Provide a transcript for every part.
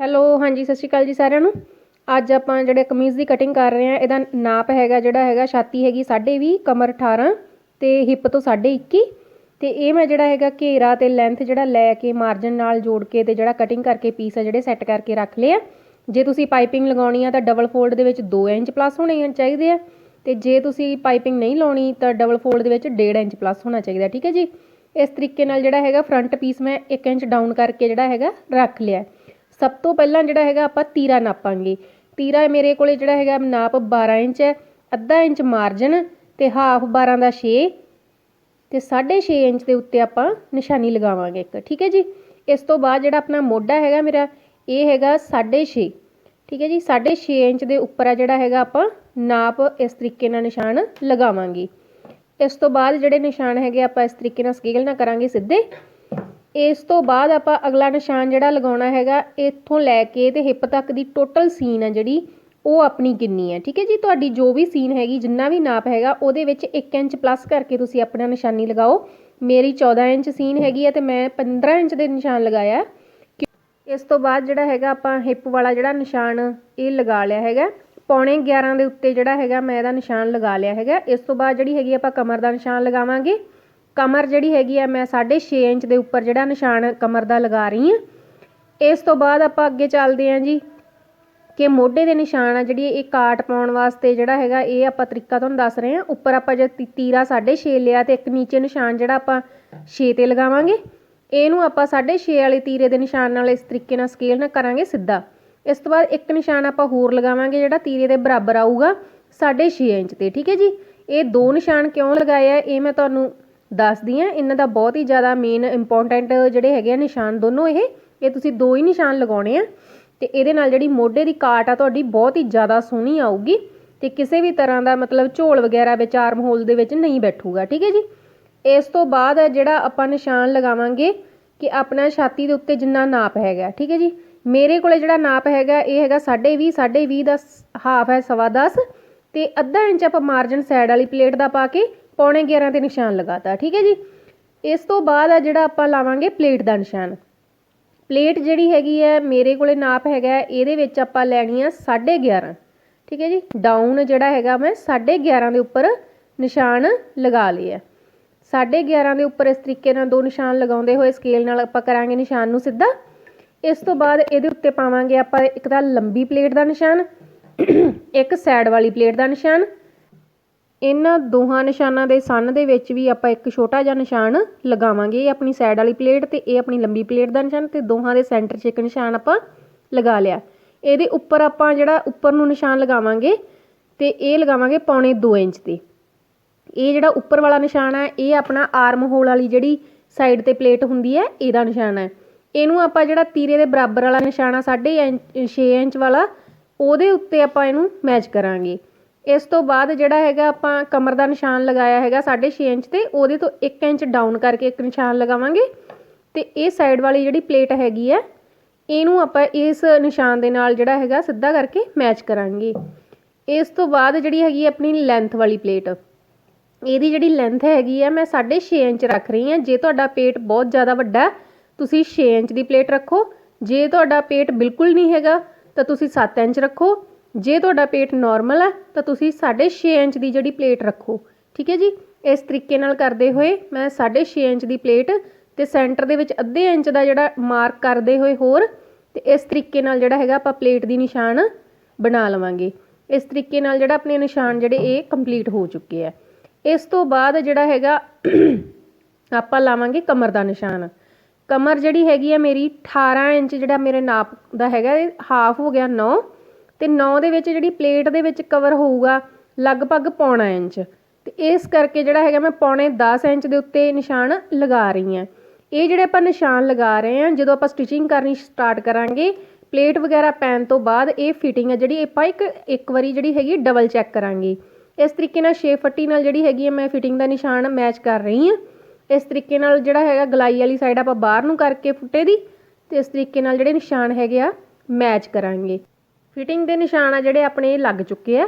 Hello, ਹਾਂਜੀ, ਸਤਿ ਸ਼੍ਰੀ ਅਕਾਲ ਜੀ ਸਾਰਿਆਂ ਨੂੰ। ਅੱਜ ਆਪਾਂ ਜਿਹੜੇ ਕਮੀਜ਼ ਦੀ ਕਟਿੰਗ ਕਰ ਰਹੇ ਹਾਂ, ਇਹਦਾ ਨਾਪ ਹੈਗਾ ਜਿਹੜਾ ਹੈਗਾ ਛਾਤੀ ਹੈਗੀ 20 ਕਮਰ 18 ਤੇ ਹਿੱਪ ਤੋਂ 21 ਤੇ ਇਹ ਮੈਂ ਜਿਹੜਾ ਹੈਗਾ ਘੇਰਾ ਤੇ ਲੈਂਥ ਜਿਹੜਾ ਲੈ ਕੇ ਮਾਰਜਨ ਨਾਲ ਜੋੜ ਕੇ ਤੇ ਜਿਹੜਾ ਕਟਿੰਗ ਕਰਕੇ ਪੀਸ ਆ ਜਿਹੜੇ ਸੈੱਟ ਕਰਕੇ ਰੱਖ ਲਿਆ ਜੇ ਤੁਸੀਂ ਪਾਈਪਿੰਗ ਲਗਾਉਣੀ ਆ ਤਾਂ ਡਬਲ ਫੋਲਡ ਦੇ ਵਿੱਚ 2 ਇੰਚ ਪਲੱਸ ਹੋਣੇ ਚਾਹੀਦੇ ਆ। ਤੇ ਜੇ ਤੁਸੀਂ ਪਾਈਪਿੰਗ ਨਹੀਂ ਲਾਉਣੀ ਤਾਂ ਡਬਲ ਫੋਲਡ ਦੇ ਵਿੱਚ 1.5 ਇੰਚ ਪਲੱਸ ਹੋਣਾ ਚਾਹੀਦਾ, ਠੀਕ ਹੈ ਜੀ? ਇਸ ਤਰੀਕੇ ਨਾਲ ਜਿਹੜਾ ਹੈਗਾ ਫਰੰਟ ਪੀਸ ਮੈਂ 1 ਇੰਚ ਡਾਊਨ ਕਰਕੇ ਜਿਹੜਾ ਹੈਗਾ ਰੱਖ ਲਿਆ। ਸਭ ਤੋਂ ਪਹਿਲਾਂ ਜਿਹੜਾ ਹੈਗਾ ਆਪਾਂ ਤੀਰਾ ਨਾਪਾਂਗੇ। ਤੀਰਾ ਮੇਰੇ ਕੋਲੇ ਜਿਹੜਾ ਹੈਗਾ ਨਾਪ 12 ਇੰਚ ਹੈ, ਅੱਧਾ ਇੰਚ ਮਾਰਜਨ ਤੇ ਹਾਫ 12 ਦਾ 6 ਤੇ 6.5 ਇੰਚ ਦੇ ਉੱਤੇ ਆਪਾਂ ਨਿਸ਼ਾਨੀ ਲਗਾਵਾਂਗੇ ਇੱਕ, ਠੀਕ ਹੈ ਜੀ? ਇਸ ਤੋਂ ਬਾਅਦ ਜਿਹੜਾ ਆਪਣਾ ਮੋਢਾ ਹੈਗਾ ਮੇਰਾ, ਇਹ ਹੈਗਾ 6.5 ਠੀਕ ਹੈ ਜੀ? 6.5 ਇੰਚ ਦੇ ਉੱਪਰ ਆ ਜਿਹੜਾ ਹੈਗਾ ਆਪਾਂ ਨਾਪ ਇਸ ਤਰੀਕੇ ਨਾਲ ਨਿਸ਼ਾਨ ਲਗਾਵਾਂਗੇ। ਇਸ ਤੋਂ ਬਾਅਦ ਜਿਹੜੇ ਨਿਸ਼ਾਨ ਹੈਗੇ ਆਪਾਂ ਇਸ ਤਰੀਕੇ ਨਾਲ ਸਕੇਲ ਨਾਲ ਕਰਾਂਗੇ ਸਿੱਧੇ ਇਸ ਤੋਂ ਬਾਅਦ ਆਪਾਂ ਅਗਲਾ ਨਿਸ਼ਾਨ ਜਿਹੜਾ ਲਗਾਉਣਾ ਹੈਗਾ, ਇੱਥੋਂ ਲੈ ਕੇ ਤੇ ਹਿੱਪ ਤੱਕ ਦੀ ਟੋਟਲ ਸੀਨ ਹੈ ਜਿਹੜੀ, ਉਹ ਆਪਣੀ ਕਿੰਨੀ ਹੈ। ਠੀਕ ਹੈ ਜੀ? ਤੁਹਾਡੀ ਜੋ ਵੀ ਸੀਨ ਹੈਗੀ, ਜਿੰਨਾ ਵੀ ਨਾਪ ਹੈਗਾ, ਉਹਦੇ ਵਿੱਚ 1 ਇੰਚ ਪਲੱਸ ਕਰਕੇ ਤੁਸੀਂ ਆਪਣਾ ਨਿਸ਼ਾਨੀ ਲਗਾਓ। ਮੇਰੀ 14 ਇੰਚ ਸੀਨ ਹੈਗੀ ਹੈ ਤੇ ਮੈਂ 15 ਇੰਚ ਦੇ ਨਿਸ਼ਾਨ ਲਗਾਇਆ। ਇਸ ਤੋਂ ਬਾਅਦ ਜਿਹੜਾ ਹੈਗਾ, ਆਪਾਂ ਹਿੱਪ ਵਾਲਾ ਜਿਹੜਾ ਨਿਸ਼ਾਨ, ਇਹ ਲਗਾ ਲਿਆ ਹੈਗਾ। ਪੌਣੇ 11 ਦੇ ਉੱਤੇ ਜਿਹੜਾ ਹੈਗਾ, ਮੈਂ ਇਹਦਾ ਨਿਸ਼ਾਨ ਲਗਾ ਲਿਆ ਹੈਗਾ। ਇਸ ਤੋਂ ਬਾਅਦ ਜਿਹੜੀ ਹੈਗੀ, ਆਪਾਂ ਕਮਰ ਦਾ ਨਿਸ਼ਾਨ ਲਗਾਵਾਂਗੇ। ਕਮਰ ਜਿਹੜੀ ਹੈਗੀ ਆ, ਮੈਂ 6.5 ਇੰਚ ਦੇ ਉੱਪਰ ਜਿਹੜਾ ਨਿਸ਼ਾਨ ਕਮਰ ਦਾ ਲਗਾ ਰਹੀ ਹਾਂ ਇਸ ਤੋਂ ਬਾਅਦ ਆਪਾਂ ਅੱਗੇ ਚੱਲਦੇ ਹਾਂ ਜੀ ਕਿ ਮੋਢੇ ਦੇ ਨਿਸ਼ਾਨ ਆ, ਜਿਹੜੀ ਇਹ ਕਾਟ ਪਾਉਣ ਵਾਸਤੇ ਜਿਹੜਾ ਹੈਗਾ, ਇਹ ਆਪਾਂ ਤਰੀਕਾ ਤੁਹਾਨੂੰ ਦੱਸ ਰਹੇ ਹਾਂ ਉੱਪਰ ਆਪਾਂ ਜੇ ਤੀ- ਤੀਰਾ 6.5 ਲਿਆ ਤੇ ਇੱਕ ਨੀਚੇ ਨਿਸ਼ਾਨ ਜਿਹੜਾ ਆਪਾਂ 6 ਤੇ ਲਗਾਵਾਂਗੇ। ਇਹਨੂੰ ਆਪਾਂ 6.5 ਵਾਲੇ ਤੀਰੇ ਦੇ ਨਿਸ਼ਾਨ ਨਾਲ ਇਸ ਤਰੀਕੇ ਨਾਲ ਸਕੇਲ ਨਾਲ ਕਰਾਂਗੇ ਸਿੱਧਾ। ਇਸ ਤੋਂ ਬਾਅਦ ਇੱਕ ਨਿਸ਼ਾਨ ਆਪਾਂ ਹੋਰ ਲਗਾਵਾਂਗੇ ਜਿਹੜਾ ਤੀਰੇ ਦੇ ਬਰਾਬਰ ਆਊਗਾ 6.5 ਇੰਚ ਤੇ, ਠੀਕ ਹੈ ਜੀ? ਇਹ ਦੋ ਨਿਸ਼ਾਨ ਕਿਉਂ ਲਗਾਏ ਆ, ਇਹ ਮੈਂ ਤੁਹਾਨੂੰ ਦੱਸਦੀ ਹਾਂ ਇਹਨਾਂ ਦਾ ਬਹੁਤ ਹੀ ਜ਼ਿਆਦਾ ਮੇਨ ਇੰਪੋਰਟੈਂਟ ਜਿਹੜੇ ਹੈਗੇ ਆ ਨਿਸ਼ਾਨ ਦੋਨੋਂ ਇਹ ਇਹ ਤੁਸੀਂ ਦੋ ਹੀ ਨਿਸ਼ਾਨ ਲਗਾਉਣੇ ਆ। ਅਤੇ ਇਹਦੇ ਨਾਲ ਜਿਹੜੀ ਮੋਢੇ ਦੀ ਕਾਟ ਆ, ਤੁਹਾਡੀ ਬਹੁਤ ਹੀ ਜ਼ਿਆਦਾ ਸੋਹਣੀ ਆਊਗੀ ਅਤੇ ਕਿਸੇ ਵੀ ਤਰ੍ਹਾਂ ਦਾ ਮਤਲਬ ਝੋਲ ਵਗੈਰਾ ਵਿੱਚ ਆਰਮ ਹੋਲ ਦੇ ਵਿੱਚ ਨਹੀਂ ਬੈਠੂਗਾ, ਠੀਕ ਹੈ ਜੀ? ਇਸ ਤੋਂ ਬਾਅਦ ਜਿਹੜਾ ਆਪਾਂ ਨਿਸ਼ਾਨ ਲਗਾਵਾਂਗੇ ਕਿ ਆਪਣਾ ਛਾਤੀ ਦੇ ਉੱਤੇ ਜਿੰਨਾ ਨਾਪ ਹੈਗਾ, ਠੀਕ ਹੈ ਜੀ? ਮੇਰੇ ਕੋਲੇ ਜਿਹੜਾ ਨਾਪ ਹੈਗਾ, ਇਹ ਹੈਗਾ 20.5 20 ਦਾ ਹਾਫ ਹੈ ਸਵਾ 10 ਤੇ ਅੱਧਾ ਇੰਚ ਆਪਾਂ ਮਾਰਜਨ ਸਾਈਡ ਵਾਲੀ ਪਲੇਟ ਦਾ ਪਾ ਕੇ ਪੌਣੇ 11 ਤੇ ਨਿਸ਼ਾਨ ਲਗਾਤਾ, ਠੀਕ ਹੈ ਜੀ? ਇਸ ਤੋਂ ਬਾਅਦ ਆ ਜਿਹੜਾ ਆਪਾਂ ਲਾਵਾਂਗੇ ਪਲੇਟ ਦਾ ਨਿਸ਼ਾਨ। ਪਲੇਟ ਜਿਹੜੀ ਹੈਗੀ ਹੈ, ਮੇਰੇ ਕੋਲੇ ਨਾਪ ਹੈਗਾ ਇਹਦੇ ਵਿੱਚ ਆਪਾਂ ਲੈਣੀ ਆ 11.5 ਠੀਕ ਹੈ ਜੀ? ਡਾਊਨ ਜਿਹੜਾ ਹੈਗਾ, ਮੈਂ 11.5 ਦੇ ਉੱਪਰ ਨਿਸ਼ਾਨ ਲਗਾ ਲਿਆ 11.5 ਦੇ ਉੱਪਰ ਇਸ ਤਰੀਕੇ ਨਾਲ ਦੋ ਨਿਸ਼ਾਨ ਲਗਾਉਂਦੇ ਹੋਏ ਸਕੇਲ ਨਾਲ ਆਪਾਂ ਕਰਾਂਗੇ ਨਿਸ਼ਾਨ ਨੂੰ ਸਿੱਧਾ। ਇਸ ਤੋਂ ਬਾਅਦ ਇਹਦੇ ਉੱਤੇ ਪਾਵਾਂਗੇ ਆਪਾਂ ਇੱਕ ਤਾਂ ਲੰਬੀ ਪਲੇਟ ਦਾ ਨਿਸ਼ਾਨ, ਇੱਕ ਸਾਈਡ ਵਾਲੀ ਪਲੇਟ ਦਾ ਨਿਸ਼ਾਨ ਇਹਨਾਂ ਦੋਹਾਂ ਨਿਸ਼ਾਨਾਂ ਦੇ ਸੰਨ ਦੇ ਵਿੱਚ ਵੀ ਆਪਾਂ ਇੱਕ ਛੋਟਾ ਜਿਹਾ ਨਿਸ਼ਾਨ ਲਗਾਵਾਂਗੇ, ਇਹ ਆਪਣੀ ਸਾਈਡ ਵਾਲੀ ਪਲੇਟ ਤੇ ਇਹ ਆਪਣੀ ਲੰਬੀ ਪਲੇਟ ਦਾ ਨਿਸ਼ਾਨ ਤੇ ਦੋਹਾਂ ਦੇ ਸੈਂਟਰ 'ਚ ਇੱਕ ਨਿਸ਼ਾਨ ਆਪਾਂ ਲਗਾ ਲਿਆ। ਇਹਦੇ ਉੱਪਰ ਆਪਾਂ ਜਿਹੜਾ ਉੱਪਰ ਨੂੰ ਨਿਸ਼ਾਨ ਲਗਾਵਾਂਗੇ ਤੇ ਇਹ ਲਗਾਵਾਂਗੇ ਪੌਣੇ 2 ਇੰਚ ਤੇ ਇਹ ਜਿਹੜਾ ਉੱਪਰ ਵਾਲਾ ਨਿਸ਼ਾਨ ਹੈ, ਇਹ ਆਪਣਾ ਆਰਮ ਹੋਲ ਵਾਲੀ ਜਿਹੜੀ ਸਾਈਡ ਤੇ ਪਲੇਟ ਹੁੰਦੀ ਹੈ, ਇਹਦਾ ਨਿਸ਼ਾਨ ਹੈ। ਇਹਨੂੰ ਆਪਾਂ ਜਿਹੜਾ ਤੀਰੇ ਦੇ ਬਰਾਬਰ ਵਾਲਾ ਨਿਸ਼ਾਨ ਆ 6 ਇੰਚ ਵਾਲਾ, ਉਹਦੇ ਉੱਤੇ ਆਪਾਂ ਇਹਨੂੰ ਮੈਚ ਕਰਾਂਗੇ। ਇਸ ਤੋਂ ਬਾਅਦ ਜਿਹੜਾ ਹੈਗਾ ਆਪਾਂ ਕਮਰ ਦਾ ਨਿਸ਼ਾਨ ਲਗਾਇਆ ਹੈਗਾ 6.5 ਇੰਚ ਤੇ, ਉਹਦੇ ਤੋਂ 1 ਇੰਚ ਡਾਊਨ ਕਰਕੇ ਇੱਕ ਨਿਸ਼ਾਨ ਲਗਾਵਾਂਗੇ। ਤੇ ਇਹ ਸਾਈਡ ਵਾਲੀ ਜਿਹੜੀ ਪਲੇਟ ਹੈਗੀ ਹੈ ਇਹਨੂੰ ਆਪਾਂ ਇਸ ਨਿਸ਼ਾਨ ਦੇ ਨਾਲ ਜਿਹੜਾ ਹੈਗਾ ਸਿੱਧਾ ਕਰਕੇ ਮੈਚ ਕਰਾਂਗੇ। ਇਸ ਤੋਂ ਬਾਅਦ ਜਿਹੜੀ ਹੈਗੀ ਆਪਣੀ ਲੈਂਥ ਵਾਲੀ ਪਲੇਟ ਇਹਦੀ ਜਿਹੜੀ ਲੈਂਥ ਹੈਗੀ ਆ, ਮੈਂ 6.5 ਇੰਚ ਰੱਖ ਰਹੀ ਹਾਂ ਜੇ ਤੁਹਾਡਾ ਪੇਟ ਬਹੁਤ ਜ਼ਿਆਦਾ ਵੱਡਾ, ਤੁਸੀਂ 6 ਇੰਚ ਦੀ ਪਲੇਟ ਰੱਖੋ। ਜੇ ਤੁਹਾਡਾ ਪੇਟ ਬਿਲਕੁਲ ਨਹੀਂ ਹੈਗਾ, ਤਾਂ ਤੁਸੀਂ 7 ਇੰਚ ਰੱਖੋ। ਜੇ ਤੁਹਾਡਾ ਪੇਟ ਨਾਰਮਲ ਹੈ ਤਾਂ ਤੁਸੀਂ 6.5 ਇੰਚ ਦੀ ਜਿਹੜੀ ਪਲੇਟ ਰੱਖੋ। ਠੀਕ ਹੈ ਜੀ? ਇਸ ਤਰੀਕੇ ਨਾਲ ਕਰਦੇ ਹੋਏ ਮੈਂ 6.5 ਇੰਚ ਦੀ ਪਲੇਟ ਤੇ ਸੈਂਟਰ ਦੇ ਵਿੱਚ ਅੱਧੇ ਇੰਚ ਦਾ ਜਿਹੜਾ ਮਾਰਕ ਕਰਦੇ ਹੋਏ ਹੋਰ ਤੇ ਇਸ ਤਰੀਕੇ ਨਾਲ ਜਿਹੜਾ ਹੈਗਾ ਆਪਾਂ ਪਲੇਟ ਦੀ ਨਿਸ਼ਾਨ ਬਣਾ ਲਵਾਂਗੇ। ਇਸ ਤਰੀਕੇ ਨਾਲ ਜਿਹੜਾ ਆਪਣੇ ਨਿਸ਼ਾਨ ਜਿਹੜੇ ਇਹ ਕੰਪਲੀਟ ਹੋ ਚੁੱਕੇ ਆ। ਇਸ ਤੋਂ ਬਾਅਦ ਜਿਹੜਾ ਹੈਗਾ ਆਪਾਂ ਲਾਵਾਂਗੇ ਕਮਰ ਦਾ ਨਿਸ਼ਾਨ। ਕਮਰ ਜਿਹੜੀ ਹੈਗੀ ਆ ਮੇਰੀ 18 ਇੰਚ ਜਿਹੜਾ ਮੇਰੇ ਨਾਪ ਦਾ ਹੈਗਾ ਹਾਫ ਹੋ ਗਿਆ 9 ਅਤੇ ਨੌ ਦੇ ਵਿੱਚ ਜਿਹੜੀ ਪਲੇਟ ਦੇ ਵਿੱਚ ਕਵਰ ਹੋਊਗਾ, ਲਗਭਗ ਪੌਣਾ ਇੰਚ। ਅਤੇ ਇਸ ਕਰਕੇ ਜਿਹੜਾ ਹੈਗਾ ਮੈਂ ਪੌਣੇ ਦਸ ਇੰਚ ਦੇ ਉੱਤੇ ਨਿਸ਼ਾਨ ਲਗਾ ਰਹੀ ਹਾਂ। ਇਹ ਜਿਹੜੇ ਆਪਾਂ ਨਿਸ਼ਾਨ ਲਗਾ ਰਹੇ ਹਾਂ, ਜਦੋਂ ਆਪਾਂ ਸਟਿਚਿੰਗ ਕਰਨੀ ਸਟਾਰਟ ਕਰਾਂਗੇ, ਪਲੇਟ ਵਗੈਰਾ ਪੈਣ ਤੋਂ ਬਾਅਦ ਇਹ ਫਿਟਿੰਗ ਹੈ ਜਿਹੜੀ ਆਪਾਂ ਇੱਕ ਇੱਕ ਵਾਰੀ ਜਿਹੜੀ ਹੈਗੀ ਡਬਲ ਚੈੱਕ ਕਰਾਂਗੇ। ਇਸ ਤਰੀਕੇ ਨਾਲ 6 ਫੱਟੀ ਨਾਲ ਜਿਹੜੀ ਹੈਗੀ ਹੈ ਮੈਂ ਫਿਟਿੰਗ ਦਾ ਨਿਸ਼ਾਨ ਮੈਚ ਕਰ ਰਹੀ ਹਾਂ। ਇਸ ਤਰੀਕੇ ਨਾਲ ਜਿਹੜਾ ਹੈਗਾ ਗਲਾਈ ਵਾਲੀ ਸਾਈਡ ਆਪਾਂ ਬਾਹਰ ਨੂੰ ਕਰਕੇ ਫੁੱਟੇ ਦੀ, ਤੇ ਇਸ ਤਰੀਕੇ ਨਾਲ ਜਿਹੜੇ ਨਿਸ਼ਾਨ ਹੈਗੇ ਆ ਮੈਚ ਕਰਾਂਗੇ। ਫਿਟਿੰਗ ਦੇ ਨਿਸ਼ਾਨ ਆ ਜਿਹੜੇ ਆਪਣੇ ਇਹ ਲੱਗ ਚੁੱਕੇ ਆ।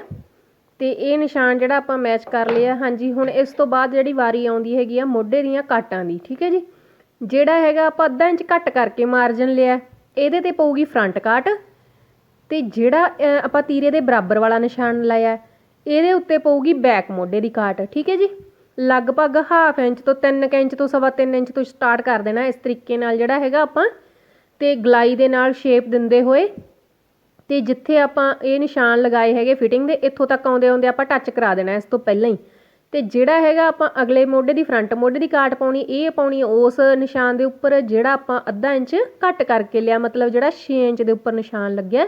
ਤੇ ਇਹ ਨਿਸ਼ਾਨ ਜਿਹੜਾ ਆਪਾਂ ਮੈਚ ਕਰ ਲਿਆ, ਹਾਂਜੀ, ਹੁਣ ਇਸ ਤੋਂ ਬਾਅਦ ਜਿਹੜੀ ਵਾਰੀ ਆਉਂਦੀ ਹੈਗੀ ਆ ਮੋਢੇ ਦੀਆਂ ਕਾਟਾਂ ਦੀ, ਠੀਕ ਹੈ ਜੀ? ਜਿਹੜਾ ਹੈਗਾ ਆਪਾਂ ਅੱਧਾ ਇੰਚ ਘੱਟ ਕਰਕੇ ਮਾਰਜਨ ਲਿਆ, ਇਹਦੇ ਤੇ ਪਊਗੀ ਫਰੰਟ ਕਾਟ। ਤੇ ਜਿਹੜਾ ਆਪਾਂ ਤੀਰੇ ਦੇ ਬਰਾਬਰ ਵਾਲਾ ਨਿਸ਼ਾਨ ਲਾਇਆ, ਇਹਦੇ ਉੱਤੇ ਪਊਗੀ ਬੈਕ ਮੋਢੇ ਦੀ ਕਾਟ, ਠੀਕ ਹੈ ਜੀ? ਲਗਭਗ ਹਾਫ ਇੰਚ ਤੋਂ 3 ਇੰਚ ਤੋਂ ਸਵਾ 3 ਇੰਚ ਤੋਂ ਸਟਾਰਟ ਕਰ ਦੇਣਾ ਇਸ ਤਰੀਕੇ ਨਾਲ ਜਿਹੜਾ ਹੈਗਾ ਆਪਾਂ। ਤੇ ਗਲਾਈ ਦੇ ਨਾਲ ਸ਼ੇਪ ਦਿੰਦੇ ਹੋਏ ਅਤੇ ਜਿੱਥੇ ਆਪਾਂ ਇਹ ਨਿਸ਼ਾਨ ਲਗਾਏ ਹੈਗੇ ਫਿਟਿੰਗ ਦੇ, ਇੱਥੋਂ ਤੱਕ ਆਉਂਦੇ ਆਉਂਦੇ ਆਪਾਂ ਟੱਚ ਕਰਾ ਦੇਣਾ ਇਸ ਤੋਂ ਪਹਿਲਾਂ ਹੀ। ਅਤੇ ਜਿਹੜਾ ਹੈਗਾ ਆਪਾਂ ਅਗਲੇ ਮੋਢੇ ਦੀ ਫਰੰਟ ਮੋਢੇ ਦੀ ਕਾਟ ਪਾਉਣੀ, ਇਹ ਪਾਉਣੀ ਉਸ ਨਿਸ਼ਾਨ ਦੇ ਉੱਪਰ ਜਿਹੜਾ ਆਪਾਂ ਅੱਧਾ ਇੰਚ ਘੱਟ ਕਰਕੇ ਲਿਆ, ਮਤਲਬ ਜਿਹੜਾ ਛੇ ਇੰਚ ਦੇ ਉੱਪਰ ਨਿਸ਼ਾਨ ਲੱਗਿਆ।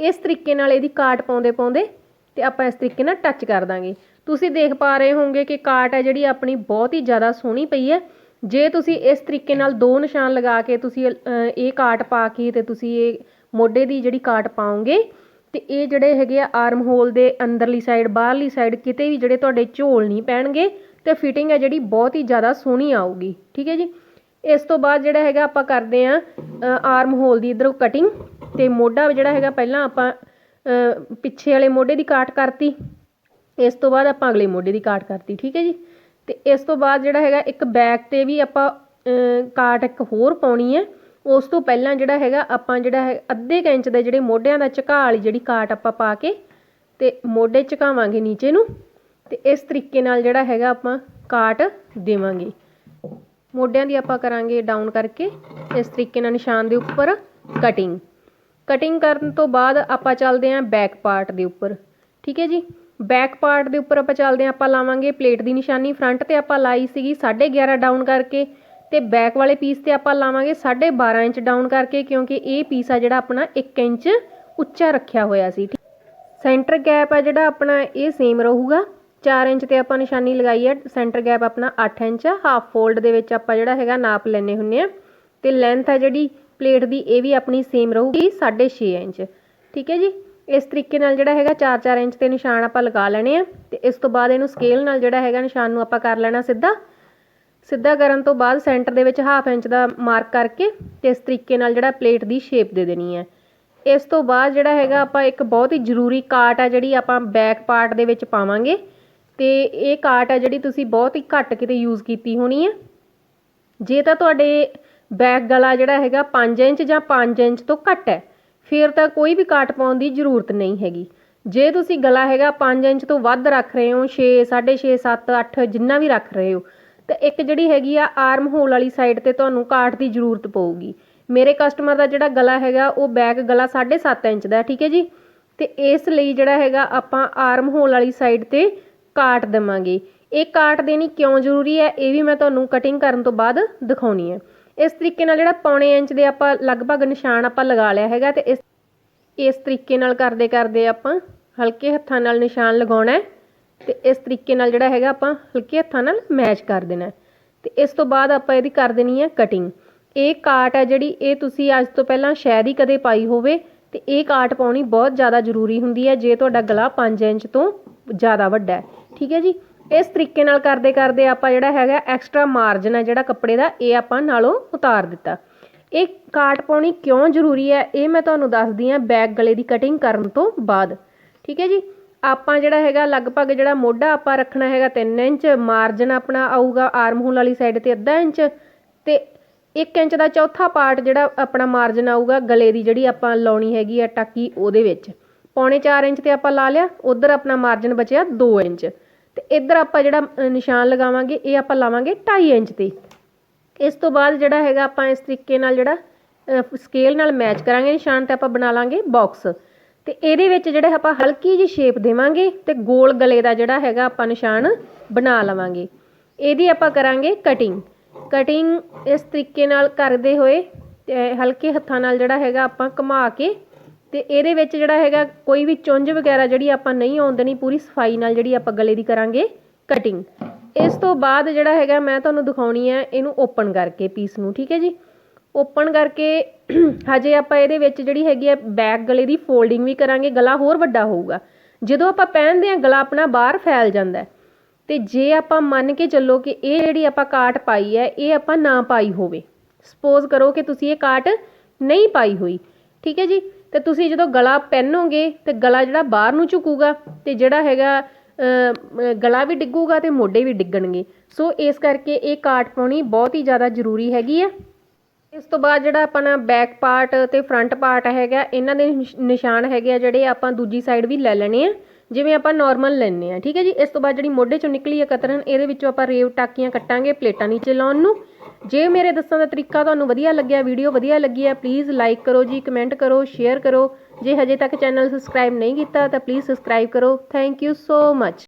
ਇਸ ਤਰੀਕੇ ਨਾਲ ਇਹਦੀ ਕਾਟ ਪਾਉਂਦੇ ਪਾਉਂਦੇ ਅਤੇ ਆਪਾਂ ਇਸ ਤਰੀਕੇ ਨਾਲ ਟੱਚ ਕਰ ਦਾਂਗੇ। ਤੁਸੀਂ ਦੇਖ ਪਾ ਰਹੇ ਹੋਵੋਗੇ ਕਿ ਕਾਟ ਹੈ ਜਿਹੜੀ ਆਪਣੀ ਬਹੁਤ ਹੀ ਜ਼ਿਆਦਾ ਸੋਹਣੀ ਪਈ ਹੈ। ਜੇ ਤੁਸੀਂ ਇਸ ਤਰੀਕੇ ਨਾਲ ਦੋ ਨਿਸ਼ਾਨ ਲਗਾ ਕੇ ਤੁਸੀਂ ਇਹ ਕਾਟ ਪਾ ਕੇ ਤੇ ਤੁਸੀਂ ਇਹ ਮੋਢੇ ਦੀ ਜਿਹੜੀ ਕਾਟ ਪਾਓਗੇ ਅਤੇ ਇਹ ਜਿਹੜੇ ਹੈਗੇ ਆ ਆਰਮ ਹੋਲ ਦੇ ਅੰਦਰਲੀ ਸਾਈਡ ਬਾਹਰਲੀ ਸਾਈਡ ਕਿਤੇ ਵੀ ਜਿਹੜੇ ਤੁਹਾਡੇ ਝੋਲ ਨਹੀਂ ਪੈਣਗੇ ਅਤੇ ਫਿਟਿੰਗ ਹੈ ਜਿਹੜੀ ਬਹੁਤ ਹੀ ਜ਼ਿਆਦਾ ਸੋਹਣੀ ਆਊਗੀ, ਠੀਕ ਹੈ ਜੀ? ਇਸ ਤੋਂ ਬਾਅਦ ਜਿਹੜਾ ਹੈਗਾ ਆਪਾਂ ਕਰਦੇ ਹਾਂ ਆਰਮ ਹੋਲ ਦੀ ਇਧਰੋਂ ਕਟਿੰਗ ਅਤੇ ਮੋਢਾ ਜਿਹੜਾ ਹੈਗਾ ਪਹਿਲਾਂ ਆਪਾਂ ਪਿੱਛੇ ਵਾਲੇ ਮੋਢੇ ਦੀ ਕਾਟ ਕਰਤੀ, ਇਸ ਤੋਂ ਬਾਅਦ ਆਪਾਂ ਅਗਲੇ ਮੋਢੇ ਦੀ ਕਾਟ ਕਰਤੀ, ਠੀਕ ਹੈ ਜੀ? ਅਤੇ ਇਸ ਤੋਂ ਬਾਅਦ ਜਿਹੜਾ ਹੈਗਾ ਇੱਕ ਬੈਕ ਤੇ ਵੀ ਆਪਾਂ ਕਾਟ ਇੱਕ ਹੋਰ ਪਾਉਣੀ ਹੈ ਉਸ ਤੋਂ ਪਹਿਲਾਂ ਜਿਹੜਾ ਹੈਗਾ, ਆਪਾਂ ਜਿਹੜਾ ਹੈ, ਅੱਧੇ ਕੁ ਇੰਚ ਦੇ ਜਿਹੜੇ ਮੋਢਿਆਂ ਦਾ ਝੁਕਾਅ ਵਾਲੀ ਜਿਹੜੀ ਕਾਟ ਆਪਾਂ ਪਾ ਕੇ ਅਤੇ ਮੋਢੇ ਝੁਕਾਵਾਂਗੇ ਨੀਚੇ ਨੂੰ ਅਤੇ ਇਸ ਤਰੀਕੇ ਨਾਲ ਜਿਹੜਾ ਹੈਗਾ ਆਪਾਂ ਕਾਟ ਦੇਵਾਂਗੇ। ਮੋਢਿਆਂ ਦੀ ਆਪਾਂ ਕਰਾਂਗੇ ਡਾਊਨ ਕਰਕੇ, ਇਸ ਤਰੀਕੇ ਨਾਲ ਨਿਸ਼ਾਨ ਦੇ ਉੱਪਰ ਕਟਿੰਗ ਕਟਿੰਗ ਕਰਨ ਤੋਂ ਬਾਅਦ ਆਪਾਂ ਚੱਲਦੇ ਆਂ ਬੈਕ ਪਾਰਟ ਦੇ ਉੱਪਰ। ਠੀਕ ਹੈ ਜੀ? ਬੈਕ ਪਾਰਟ ਦੇ ਉੱਪਰ ਆਪਾਂ ਚੱਲਦੇ ਆਂ ਆਪਾਂ ਲਾਵਾਂਗੇ ਪਲੇਟ ਦੀ ਨਿਸ਼ਾਨੀ ਫਰੰਟ ਤੇ ਆਪਾਂ ਲਾਈ ਸੀਗੀ 11.5 ਡਾਊਨ ਕਰਕੇ। ਤੇ ਬੈਕ ਵਾਲੇ ਪੀਸ ਤੇ ਆਪਾਂ ਲਾਵਾਂਗੇ 12.5 ਇੰਚ ਡਾਊਨ ਕਰਕੇ, ਕਿਉਂਕਿ ਇਹ ਪੀਸ ਆ ਜਿਹੜਾ ਆਪਣਾ 1 ਇੰਚ ਉੱਚਾ ਰੱਖਿਆ ਹੋਇਆ ਸੀ ਸੈਂਟਰ ਗੈਪ ਆ ਜਿਹੜਾ ਆਪਣਾ, ਇਹ ਸੇਮ ਰਹੂਗਾ। 4 ਇੰਚ ਤੇ ਆਪਾਂ ਨਿਸ਼ਾਨੀ ਲਗਾਈ ਹੈ ਸੈਂਟਰ ਗੈਪ ਆਪਣਾ 8 ਇੰਚ ਹਾਫ ਫੋਲਡ ਦੇ ਵਿੱਚ ਆਪਾਂ ਜਿਹੜਾ ਹੈਗਾ ਨਾਪ ਲੈਣੇ ਹੁੰਨੇ ਆ। ਤੇ ਲੈਂਥ ਆ ਜਿਹੜੀ ਪਲੇਟ ਦੀ, ਇਹ ਵੀ ਆਪਣੀ ਸੇਮ ਰਹੂਗੀ 6.5 ਇੰਚ। ਠੀਕ ਹੈ ਜੀ? ਇਸ ਤਰੀਕੇ ਨਾਲ ਜਿਹੜਾ ਹੈਗਾ 4-4 ਇੰਚ ਤੇ ਨਿਸ਼ਾਨ ਆਪਾਂ ਲਗਾ ਲੈਣੇ ਆ। ਤੇ ਇਸ ਤੋਂ ਬਾਅਦ ਇਹਨੂੰ ਸਕੇਲ ਨਾਲ ਜਿਹੜਾ ਹੈਗਾ ਨਿਸ਼ਾਨ ਨੂੰ ਆਪਾਂ ਕਰ ਲੈਣਾ ਸਿੱਧਾ। ਸਿੱਧਾ ਕਰਨ ਤੋਂ ਬਾਅਦ ਸੈਂਟਰ ਦੇ ਵਿੱਚ ਹਾਫ ਇੰਚ ਦਾ ਮਾਰਕ ਕਰਕੇ ਤੇ ਇਸ ਤਰੀਕੇ ਨਾਲ ਜਿਹੜਾ ਪਲੇਟ ਦੀ ਸ਼ੇਪ ਦੇ ਦੇਣੀ ਹੈ। ਇਸ ਤੋਂ ਬਾਅਦ ਜਿਹੜਾ ਹੈਗਾ ਆਪਾਂ ਇੱਕ ਬਹੁਤ ਹੀ ਜ਼ਰੂਰੀ ਕਾਟ ਆ ਜਿਹੜੀ ਆਪਾਂ ਬੈਕ ਪਾਰਟ ਦੇ ਵਿੱਚ ਪਾਵਾਂਗੇ ਤੇ ਇਹ ਕਾਟ ਆ ਜਿਹੜੀ ਤੁਸੀਂ ਬਹੁਤ ਹੀ ਘੱਟ ਕਿਤੇ ਯੂਜ਼ ਕੀਤੀ ਹੋਣੀ ਹੈ। ਜੇ ਤਾਂ ਤੁਹਾਡੇ ਬੈਕ ਗਲਾ ਜਿਹੜਾ ਹੈਗਾ 5 ਇੰਚ ਜਾਂ 5 ਇੰਚ ਤੋਂ ਘੱਟ ਹੈ, ਫਿਰ ਤਾਂ ਕੋਈ ਵੀ ਕਾਟ ਪਾਉਣ ਦੀ ਜ਼ਰੂਰਤ ਨਹੀਂ ਹੈਗੀ। ਜੇ ਤੁਸੀਂ ਗਲਾ ਹੈਗਾ 5 ਇੰਚ ਤੋਂ ਵੱਧ ਰੱਖ ਰਹੇ ਹੋ 6 6.5 7 8 ਜਿੰਨਾ ਵੀ ਰੱਖ ਰਹੇ ਹੋ ਤਾਂ ਇੱਕ ਜਿਹੜੀ ਹੈਗੀ ਆ ਆਰਮ ਹੋਲ ਵਾਲੀ ਸਾਈਡ ਤੇ ਤੁਹਾਨੂੰ ਕਾਟ ਦੀ ਜ਼ਰੂਰਤ ਪਊਗੀ। ਮੇਰੇ ਕਸਟਮਰ ਦਾ ਜਿਹੜਾ ਗਲਾ ਹੈਗਾ, ਉਹ ਬੈਕ ਗਲਾ 7.5 ਇੰਚ ਦਾ, ਠੀਕ ਹੈ ਜੀ? ਤੇ ਇਸ ਲਈ ਜਿਹੜਾ ਹੈਗਾ, ਆਪਾਂ ਆਰਮ ਹੋਲ ਵਾਲੀ ਸਾਈਡ ਤੇ ਕਾਟ ਦੇਵਾਂਗੇ। ਇਹ ਕਾਟ ਦੇਣੀ ਕਿਉਂ ਜ਼ਰੂਰੀ ਹੈ? ਇਹ ਵੀ ਮੈਂ ਤੁਹਾਨੂੰ ਕਟਿੰਗ ਕਰਨ ਤੋਂ ਬਾਅਦ ਦਿਖਾਉਣੀ ਹੈ। ਇਸ ਤਰੀਕੇ ਨਾਲ ਜਿਹੜਾ ਪੌਣੇ ਇੰਚ ਦੇ ਆਪਾਂ ਲਗਭਗ ਨਿਸ਼ਾਨ ਆਪਾਂ ਲਗਾ ਲਿਆ ਹੈਗਾ ਤੇ ਇਸ ਇਸ ਤਰੀਕੇ ਨਾਲ ਕਰਦੇ ਕਰਦੇ ਆਪਾਂ ਹਲਕੇ ਹੱਥਾਂ ਨਾਲ ਨਿਸ਼ਾਨ ਲਗਾਉਣਾ ਹੈ। ਤੇ ਇਸ ਤਰੀਕੇ ਨਾਲ ਜਿਹੜਾ ਹੈਗਾ ਆਪਾਂ ਹਲਕੇ ਹੱਥਾਂ ਨਾਲ ਮੈਚ ਕਰ ਦੇਣਾ ਹੈ। ਤੇ ਇਸ ਤੋਂ ਬਾਅਦ ਆਪਾਂ ਇਹਦੀ ਕਰ ਦੇਣੀ ਹੈ ਕਟਿੰਗ ਇਹ ਕਾਟ ਹੈ ਜਿਹੜੀ, ਇਹ ਤੁਸੀਂ ਅੱਜ ਤੋਂ ਪਹਿਲਾਂ ਸ਼ਾਇਦ ਹੀ ਕਦੇ ਪਾਈ ਹੋਵੇ ਤੇ ਇਹ ਕਾਟ ਪਾਉਣੀ ਬਹੁਤ ਜ਼ਿਆਦਾ ਜ਼ਰੂਰੀ ਹੁੰਦੀ ਹੈ, ਜੇ ਤੁਹਾਡਾ ਗਲਾ 5 ਇੰਚ ਤੋਂ ਜ਼ਿਆਦਾ ਵੱਡਾ ਹੈ। ਠੀਕ ਹੈ ਜੀ? ਇਸ ਤਰੀਕੇ ਨਾਲ ਕਰਦੇ ਕਰਦੇ ਆਪਾਂ ਜਿਹੜਾ ਹੈਗਾ ਐਕਸਟਰਾ ਮਾਰਜਨ ਹੈ ਜਿਹੜਾ ਕੱਪੜੇ ਦਾ, ਇਹ ਆਪਾਂ ਨਾਲੋਂ ਉਤਾਰ ਦਿੱਤਾ। ਇਹ ਕਾਟ ਪਾਉਣੀ ਕਿਉਂ ਜ਼ਰੂਰੀ ਹੈ? ਇਹ ਮੈਂ ਤੁਹਾਨੂੰ ਦੱਸਦੀ ਹਾਂ ਬੈਕ ਗਲੇ ਦੀ ਕਟਿੰਗ ਕਰਨ ਤੋਂ ਬਾਅਦ। ਠੀਕ ਹੈ ਜੀ? ਆਪਾਂ ਜਿਹੜਾ ਹੈਗਾ ਲਗਭਗ ਜਿਹੜਾ ਮੋਢਾ ਆਪਾਂ ਰੱਖਣਾ ਹੈਗਾ ਤਿੰਨ ਇੰਚ ਮਾਰਜਨ ਆਪਣਾ ਆਊਗਾ ਆਰਮ ਹੋਲ ਵਾਲੀ ਸਾਈਡ ਤੇ ਅੱਧਾ ਇੰਚ ਤੇ 1 ਇੰਚ ਦਾ ਚੌਥਾ ਪਾਰਟ ਜਿਹੜਾ ਆਪਣਾ ਮਾਰਜਨ ਆਊਗਾ ਗਲੇ ਦੀ ਜਿਹੜੀ ਆਪਾਂ ਲਾਉਣੀ ਹੈਗੀ ਆ ਟਾਕੀ ਉਹਦੇ ਵਿੱਚ। ਪੌਣੇ 4 ਇੰਚ ਤੇ ਆਪਾਂ ਲਾ ਲਿਆ, ਉਧਰ ਆਪਣਾ ਮਾਰਜਨ ਬਚਿਆ 2 ਇੰਚ। ਤੇ ਇੱਧਰ ਆਪਾਂ ਜਿਹੜਾ ਨਿਸ਼ਾਨ ਲਗਾਵਾਂਗੇ, ਇਹ ਆਪਾਂ ਲਾਵਾਂਗੇ 2.5 ਇੰਚ ਤੇ। ਇਸ ਤੋਂ ਬਾਅਦ ਜਿਹੜਾ ਹੈਗਾ ਆਪਾਂ ਇਸ ਤਰੀਕੇ ਨਾਲ ਜਿਹੜਾ ਸਕੇਲ ਨਾਲ ਮੈਚ ਕਰਾਂਗੇ ਨਿਸ਼ਾਨ ਤੇ ਆਪਾਂ ਬਣਾ ਲਾਂਗੇ ਬਾਕਸ ਤੇ ਇਹਦੇ ਵਿੱਚ ਜਿਹੜੇ ਆਪਾਂ ਹਲਕੀ ਜਿਹੀ ਸ਼ੇਪ ਦੇਵਾਂਗੇ ਤੇ ਗੋਲ ਗਲੇ ਦਾ ਜਿਹੜਾ ਹੈਗਾ ਆਪਾਂ ਨਿਸ਼ਾਨ ਬਣਾ ਲਵਾਂਗੇ। ਇਹਦੀ ਆਪਾਂ ਕਰਾਂਗੇ ਕਟਿੰਗ ਕਟਿੰਗ ਇਸ ਤਰੀਕੇ ਨਾਲ ਕਰਦੇ ਹੋਏ ਹਲਕੇ ਹੱਥਾਂ ਨਾਲ ਜਿਹੜਾ ਹੈਗਾ ਆਪਾਂ ਘੁਮਾ ਕੇ ਤੇ ਇਹਦੇ ਵਿੱਚ ਜਿਹੜਾ ਹੈਗਾ ਕੋਈ ਵੀ ਚੁੰਝ ਵਗੈਰਾ ਜਿਹੜੀ ਆਪਾਂ ਨਹੀਂ ਆਉਣ ਦੇਣੀ, ਪੂਰੀ ਸਫ਼ਾਈ ਨਾਲ ਜਿਹੜੀ ਆਪਾਂ ਗਲੇ ਦੀ ਕਰਾਂਗੇ ਕਟਿੰਗ ਇਸ ਤੋਂ ਬਾਅਦ ਜਿਹੜਾ ਹੈਗਾ ਮੈਂ ਤੁਹਾਨੂੰ ਦਿਖਾਉਣੀ ਹੈ, ਇਹਨੂੰ ਓਪਨ ਕਰਕੇ ਪੀਸ ਨੂੰ, ਠੀਕ ਹੈ ਜੀ? ਓਪਨ ਕਰਕੇ ਹਜੇ ਆਪਾਂ ਇਹਦੇ ਵਿੱਚ ਜਿਹੜੀ ਹੈਗੀ ਆ ਬੈਕ ਗਲੇ ਦੀ ਫੋਲਡਿੰਗ ਵੀ ਕਰਾਂਗੇ, ਗਲਾ ਹੋਰ ਵੱਡਾ ਹੋਊਗਾ। ਜਦੋਂ ਆਪਾਂ ਪਹਿਨਦੇ ਹਾਂ, ਗਲਾ ਆਪਣਾ ਬਾਹਰ ਫੈਲ ਜਾਂਦਾ ਹੈ। ਤੇ ਜੇ ਆਪਾਂ ਮੰਨ ਕੇ ਚੱਲੋ ਕਿ ਇਹ ਜਿਹੜੀ ਆਪਾਂ ਕਾਟ ਪਾਈ ਹੈ, ਇਹ ਆਪਾਂ ਨਾ ਪਾਈ ਹੋਵੇ। ਸਪੋਜ਼ ਕਰੋ ਕਿ ਤੁਸੀਂ ਇਹ ਕਾਟ ਨਹੀਂ ਪਾਈ ਹੋਈ। ਠੀਕ ਹੈ ਜੀ? ਤੇ ਤੁਸੀਂ ਜਦੋਂ ਗਲਾ ਪਹਿਨੋਗੇ, ਤੇ ਗਲਾ ਜਿਹੜਾ ਬਾਹਰ ਨੂੰ ਝੁਕੂਗਾ, ਤੇ ਜਿਹੜਾ ਹੈਗਾ ਗਲਾ ਵੀ ਡਿੱਗੂਗਾ ਤੇ ਮੋਢੇ ਵੀ ਡਿੱਗਣਗੇ। ਸੋ ਇਸ ਕਰਕੇ ਇਹ ਕਾਟ ਪਾਉਣੀ ਬਹੁਤ ਹੀ ਜ਼ਿਆਦਾ ਜ਼ਰੂਰੀ ਹੈਗੀ ਆ। ਇਸ ਤੋਂ ਬਾਅਦ ਜਿਹੜਾ ਆਪਣਾ ਬੈਕ ਪਾਰਟ ਤੇ ਫਰੰਟ ਪਾਰਟ ਹੈਗਾ, ਇਹਨਾਂ ਦੇ ਨਿਸ਼- ਨਿਸ਼ਾਨ ਹੈਗੇ ਆ ਜਿਹੜੇ ਆਪਾਂ ਦੂਜੀ ਸਾਈਡ ਵੀ ਲੈ ਲੈਣੇ ਆ, ਜਿਵੇਂ ਆਪਾਂ ਨਾਰਮਲ ਲੈਣੇ ਆ, ਠੀਕ ਹੈ ਜੀ? ਇਸ ਤੋਂ ਬਾਅਦ ਜਿਹੜੀ ਮੋਢੇ ਚੋਂ ਨਿਕਲੀ ਹੈ ਕਤਰਨ, ਇਹਦੇ ਵਿੱਚੋਂ ਆਪਾਂ ਰੇਵ ਟਾਕੀਆਂ ਕੱਟਾਂਗੇ, ਪਲੇਟਾਂ ਨੀਚੇ ਲਾਉਣ ਨੂੰ। ਜੇ ਮੇਰੇ ਦੱਸਣ ਦਾ ਤਰੀਕਾ ਤੁਹਾਨੂੰ ਵਧੀਆ ਲੱਗਿਆ ਵੀਡੀਓ ਵਧੀਆ ਲੱਗੀ ਹੈ ਪਲੀਜ਼ ਲਾਈਕ ਕਰੋ ਜੀ ਕਮੈਂਟ ਕਰੋ ਸ਼ੇਅਰ ਕਰੋ। ਜੇ ਹਜੇ ਤੱਕ ਚੈਨਲ ਸਬਸਕ੍ਰਾਈਬ ਨਹੀਂ ਕੀਤਾ, ਤਾਂ ਪਲੀਜ਼ ਸਬਸਕ੍ਰਾਈਬ ਕਰੋ। Thank you so much